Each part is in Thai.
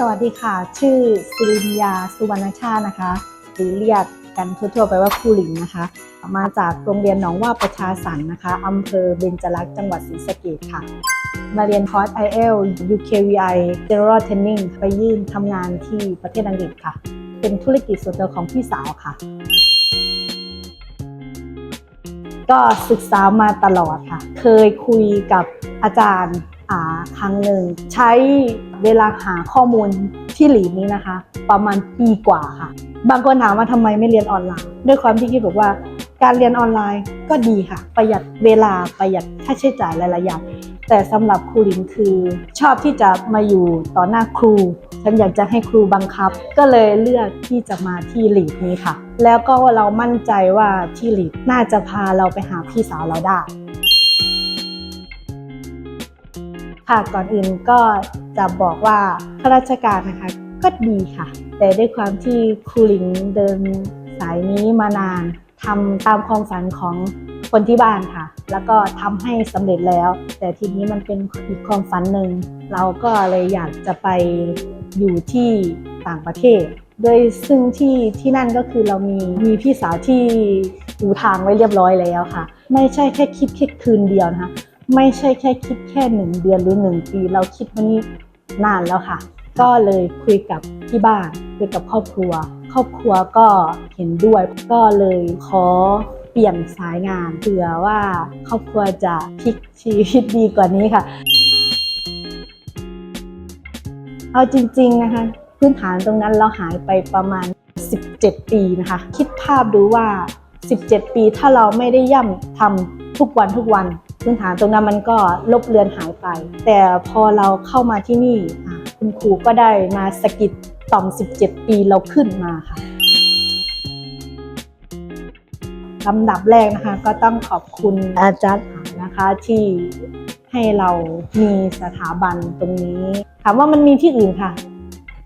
สวัสดีค่ะ ชื่อสิรินยาสุวรรณชาตินะคะ หรือเรียกกันทั่วๆไปว่าครูหลิงนะคะ มาจากโรงเรียนหนองว่าประชาสรรค์นะคะอำเภอเบญจรักษ์จังหวัดศรีสะเกษค่ะ มาเรียนคอร์ส IL UKVI General Training ไปยื่นทำงานที่ประเทศอังกฤษค่ะ เป็นธุรกิจส่วนตัวของพี่สาวค่ะ ก็ศึกษามาตลอดค่ะ เคยคุยกับอาจารย์ ครั้งหนึ่งใช้เวลาหาข้อมูลที่หลีนี้นะคะ ประมาณปีกว่าค่ะ บางคนถามว่าทำไมไม่เรียนออนไลน์ ด้วยความที่คิดบอกว่าการเรียนออนไลน์ก็ดีค่ะ ประหยัดเวลาประหยัดค่าใช้จ่ายหลายๆอย่างแต่สำหรับครูหลินคือชอบที่จะมาอยู่ต่อหน้าครู ฉันอยากจะให้ครูบังคับ ก็เลยเลือกที่จะมาที่หลีดนี้ค่ะ แล้วก็เรามั่นใจว่าที่หลีดน่าจะพาเราไปหาพี่สาวเราได้ ค่ะก่อนอื่นก็จะบอกว่าข้าราชการนะคะก็ดีค่ะ แต่ด้วยความที่ครูหลิงเดินสายนี้มานานทำตามความฝันของคนที่บ้านค่ะ แล้วก็ทำให้สำเร็จแล้ว แต่ทีนี้มันเป็นอีกความฝันหนึ่ง เราก็เลยอยากจะไปอยู่ที่ต่างประเทศโดยซึ่งที่ที่นั่นก็คือเรามีมีพี่สาวที่ดูทางไว้เรียบร้อยแล้วค่ะ ไม่ใช่แค่คิดแค่คืนเดียวนะคะ ไม่ใช่แค่คิดแค่หนึ่งเดือนหรือหนึ่งปี เราคิดมานี่นานแล้วค่ะ ก็เลยคุยกับที่บ้านคุยกับครอบครัว ครอบครัวก็เห็นด้วย ก็เลยขอเปลี่ยนสายงานเผื่อว่าครอบครัวจะพลิกชีวิตดีกว่านี้ค่ะ เอาจริง ๆนะคะ พื้นฐานตรงนั้นเราหายไปประมาณ 17 ปีนะคะ คิดภาพดูว่า 17 ปีถ้าเราไม่ได้ย่ำทำทุกวันทุกวัน พื้นฐานตรงนั้นมันก็ลบเลือนหายไป แต่พอเราเข้ามาที่นี่คุณครูก็ได้มาสกิดต่อม 17 ปีเราขึ้นมาค่ะลำดับแรกนะคะก็ต้องขอบคุณอาจารย์นะคะที่ให้เรามีสถาบันตรงนี้ ถามว่ามันมีที่อื่นค่ะ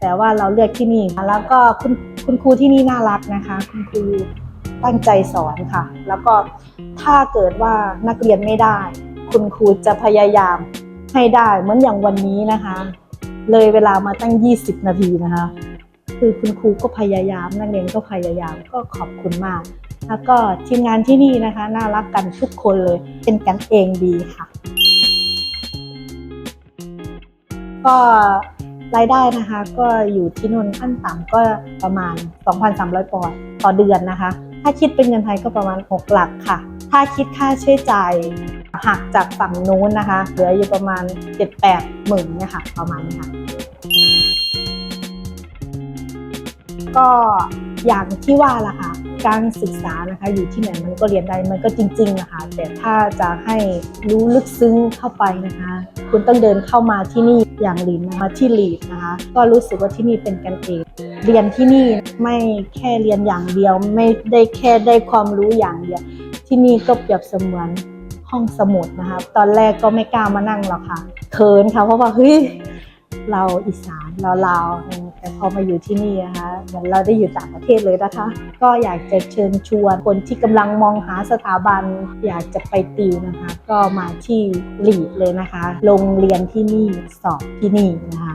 แต่ว่าเราเลือกที่นี่แล้วก็คุณคุณครูที่นี่น่ารักนะคะ คุณครู ตั้งใจสอนค่ะ แล้วก็ถ้าเกิดว่านักเรียนไม่ได้ คุณครูจะพยายามให้ได้เหมือนอย่างวันนี้นะคะ เลยเวลามาตั้ง 20 นาทีนะคะ คือคุณครูก็พยายามนักเรียนก็พยายามก็ขอบคุณมาก แล้วก็ทีมงานที่นี่นะคะ น่ารักกันทุกคนเลยเป็นกันเองดีค่ะ ก็รายได้นะคะก็อยู่ที่นนขั้นต่ำก็ประมาณ 2,300 ปอนด์ต่อเดือนนะคะ ถ้าคิดเป็นเงินไทยก็ประมาณ 6 หลักค่ะ ถ้าคิดค่าใช้จ่ายหักจากฝั่งนู้นนะคะ เหลืออยู่ประมาณ 7-8หมื่นเนี่ยค่ะ ประมาณนี้ค่ะ ก็อย่างที่ว่าล่ะค่ะ การศึกษานะคะอยู่ที่ไหนมันก็เรียนได้มันก็จริงๆนะคะแต่ถ้าจะให้รู้ลึกซึ้งเข้าไปนะคะ คุณต้องเดินเข้ามาที่นี่อย่างลินนะคะที่ลีดนะคะ ก็รู้สึกว่าที่นี่เป็นกันเองเรียนที่นี่ไม่แค่เรียนอย่างเดียว ไม่ได้แค่ได้ความรู้อย่างเดียว ที่นี่ก็เปรียบเสมือนห้องสมุดนะคะตอนแรกก็ไม่กล้ามานั่งหรอกค่ะเขินค่ะเพราะว่าเฮ้ยเราอีสานเราลาวแต่พอมาอยู่ที่นี่นะคะ เหมือนเราได้อยู่ต่างประเทศเลยนะคะ ก็อยากจะเชิญชวนคนที่กำลังมองหาสถาบัน อยากจะไปติวนะคะ ก็มาที่หลีดเลยนะคะ โรงเรียนที่นี่สอบที่นี่นะคะ